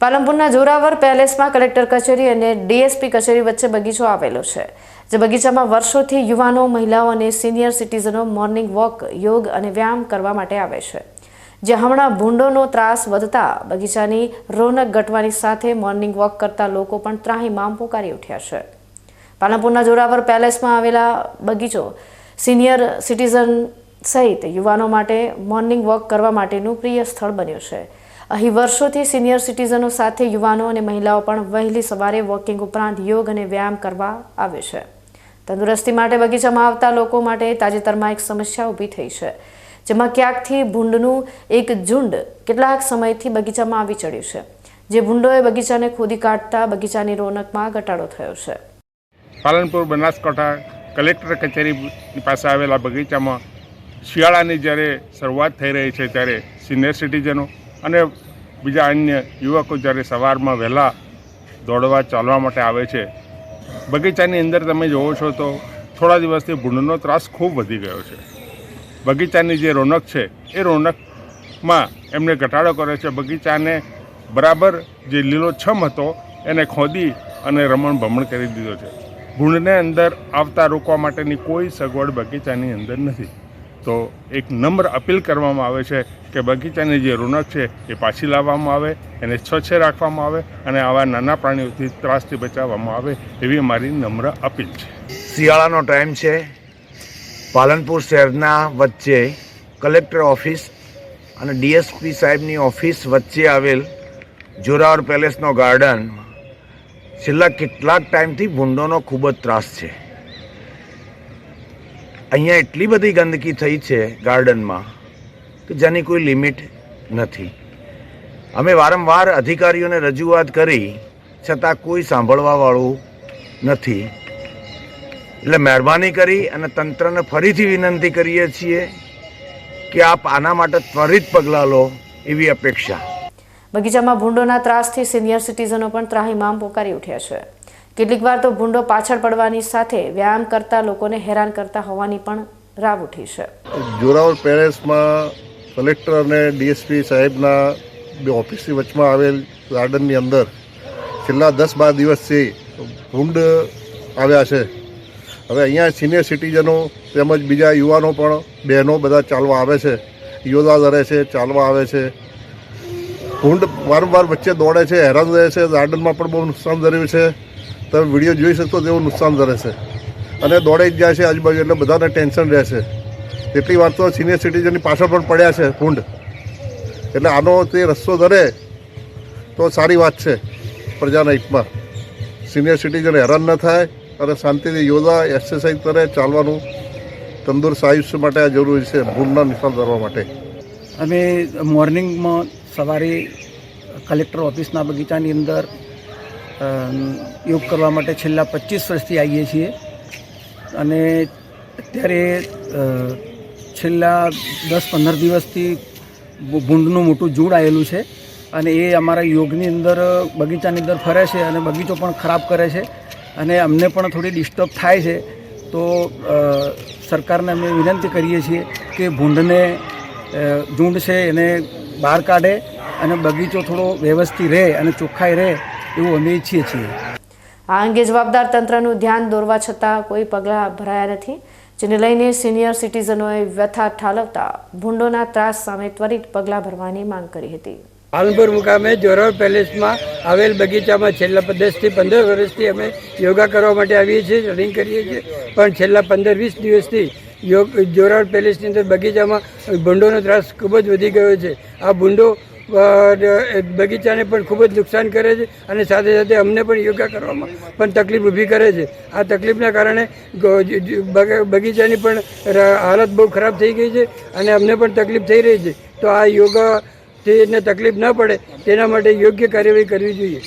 પાલનપુરના જોરાવર પેલેસમાં કલેક્ટર કચેરી અને ડીએસપી કચેરી વચ્ચે બગીચો આવેલો છે, જે બગીચામાં વર્ષોથી યુવાનો, મહિલાઓ અને સિનિયર સિટીઝનો મોર્નિંગ વોક, યોગ અને વ્યાયામ કરવા માટે આવે છે. જે હમણાં ભૂંડોનો ત્રાસ વધતા બગીચાની રોનક ઘટવાની સાથે મોર્નિંગ વોક કરતા લોકો પણ ત્રાહીમામ પોકારી ઉઠ્યા છે. પાલનપુરના જોરાવર પેલેસમાં આવેલા બગીચો સિનિયર સિટીઝન સહિત યુવાનો માટે મોર્નિંગ વોક કરવા માટેનું પ્રિય સ્થળ બન્યું છે. અહીં વર્ષોથી સિનિયર સિટીઝનો સાથે યુવાનો અને મહિલાઓ પણ વહેલી સવારે વોકિંગ ઉપરાંત યોગ અને વ્યાયામ કરવા આવે છે. તંદુરસ્તી માટે બગીચામાં આવતા લોકો માટે તાજેતરમાં એક સમસ્યા ઊભી થઈ છે, જેમાં ક્યાંકથી ભૂંડનું એક ઝુંડ કેટલાક સમયથી બગીચામાં આવી ચડ્યું છે, જે ભૂંડોએ બગીચાને ખોદી કાઢતા બગીચાની રોનકમાં ઘટાડો થયો છે. પાલનપુર બનાસકાંઠા કલેક્ટર કચેરી પાસે આવેલા બગીચામાં શિયાળાની જ્યારે શરૂઆત થઈ રહી છે ત્યારે સિનિયર સિટીઝનો અને બીજા અન્ય યુવકો જ્યારે સવારમાં વહેલા દોડવા ચાલવા માટે આવે છે, બગીચાની અંદર તમે જુઓ છો તો થોડા દિવસથી ભૂંડનો ત્રાસ ખૂબ વધી ગયો છે. બગીચાની જે રોનક છે, એ રોનકમાં એમને ઘટાડો કર્યો છે. બગીચાને બરાબર જે લીલોછમ હતો, એને ખોદી અને રમણ ભમણ કરી દીધો છે. ભૂંડને અંદર આવતા રોકવા માટેની કોઈ સગવડ બગીચાની અંદર નથી. તો એક નમ્ર અપીલ કરવામાં આવે છે કે બગીચાની જે રોનક છે એ પાછી લાવવામાં આવે, એને સ્વચ્છ રાખવામાં આવે અને આવા નાના પ્રાણીઓથી ત્રાસથી બચાવવામાં આવે એવી મારી નમ્ર અપીલ છે. શિયાળાનો ટાઈમ છે. પાલનપુર શહેરના વચ્ચે કલેક્ટર ઓફિસ અને ડીએસપી સાહેબની ઓફિસ વચ્ચે આવેલ જોરાવર પેલેસનો ગાર્ડન છેલ્લા કેટલાક ટાઈમથી ભૂંડોનો ખૂબ જ ત્રાસ છે. અહીંયા એટલી બધી ગંદકી થઈ છે ગાર્ડનમાં કે જેની કોઈ લિમિટ નથી. અમે વારંવાર અધિકારીઓને રજૂઆત કરી, છતાં કોઈ સાંભળવાવાળું નથી. એટલે મહેરબાની કરી અને તંત્રને ફરીથી વિનંતી કરીએ છીએ કે આપ આના માટે ત્વરિત પગલાં લો એવી અપેક્ષા. બગીચામાં ભૂંડોના ત્રાસથી સિનિયર સિટીઝનો પણ ત્રાહીમામ પોકારી ઉઠ્યા છે. કેટલીક વાર તો ભૂંડો પાછળ પડવાની સાથે વ્યાયામ કરતા લોકોને હેરાન કરતા હોવાની પણ રાવ ઉઠી છે. જોરાવર પેલેસમાં કલેક્ટર અને ડીએસપી સાહેબના બે ઓફિસની વચમાં આવેલ ગાર્ડનની અંદર છેલ્લા દસ બાર દિવસથી ભૂંડ આવ્યા છે. હવે અહીંયા સિનિયર સિટીઝનો તેમજ બીજા યુવાનો પણ, બહેનો બધા ચાલવા આવે છે. યોગા કરે છે, ચાલવા આવે છે. ભૂંડ વારંવાર વચ્ચે દોડે છે, હેરાન રહે છે. ગાર્ડનમાં પણ બહુ નુકસાન ધર્યું છે. તમે વીડિયો જોઈ શકશો તેવું નુકસાન ધરે છે. અને દોડે જ જાય છે આજુબાજુ એટલે બધાને ટેન્શન રહે છે. કેટલી વાર તો સિનિયર સિટીઝનની પાછળ પણ પડ્યા છે ભૂંડ એટલે આનો તે રસ્તો ધરે તો સારી વાત છે પ્રજાના હિતમાં. સિનિયર સિટીઝન હેરાન ન થાય અને શાંતિથી યોગા એક્સરસાઇઝ કરે, ચાલવાનું તંદુરસ્ત આયુષ્ય માટે આ જરૂરી છે, ભૂલના નિશાન કરવા માટે. અમે મોર્નિંગમાં સવારે કલેક્ટર ઓફિસના બગીચાની અંદર યોગ કરવા માટે છેલ્લા પચીસ વર્ષથી આવીએ છીએ. અને અત્યારે છેલ્લા દસ પંદર દિવસથી ભૂંડનું મોટું જૂડ આવેલું છે. અને એ અમારા યોગની અંદર, બગીચાની અંદર ફરે છે અને બગીચો પણ ખરાબ કરે છે. અને અમને પણ થોડી ડિસ્ટર્બ થાય છે. તો સરકારને અમે વિનંતી કરીએ છીએ કે ભૂંડને ઝૂંડ છે એને બહાર કાઢે અને બગીચો થોડો વ્યવસ્થિત રહે અને ચોખ્ખાઈ રહે. એવું અમે ઈચ્છીએ છીએ. આ અંગે જવાબદાર તંત્રનું ધ્યાન દોરવા છતાં કોઈ પગલાં ભરાયા નથી જેને લઈને સિનિયર સિટીઝનોએ વ્યથા ઠાલવતા ભૂંડોના ત્રાસ સામે ત્વરિત પગલાં ભરવાની માંગ કરી હતી. પાલનપુર મુકામે જોરાવ પેલેસમાં આવેલ બગીચામાં છેલ્લા દસથી પંદર વર્ષથી અમે યોગા કરવા માટે આવીએ છીએ રનિંગ કરીએ છીએ. પણ છેલ્લા પંદર વીસ દિવસથી યોગ જોરાવ પેલેસની અંદર બગીચામાં ભૂંડોનો ત્રાસ ખૂબ જ વધી ગયો છે. આ ભૂંડો બગીચાને પણ ખૂબ જ નુકસાન કરે છે અને સાથે સાથે અમને પણ યોગા કરવામાં પણ તકલીફ ઊભી કરે છે. આ તકલીફના કારણે બગીચાની પણ હાલત બહુ ખરાબ થઈ ગઈ છે અને અમને પણ તકલીફ થઈ રહી છે. તો આ યોગાથી એને તકલીફ ન પડે તેના માટે યોગ્ય કાર્યવાહી કરવી જોઈએ.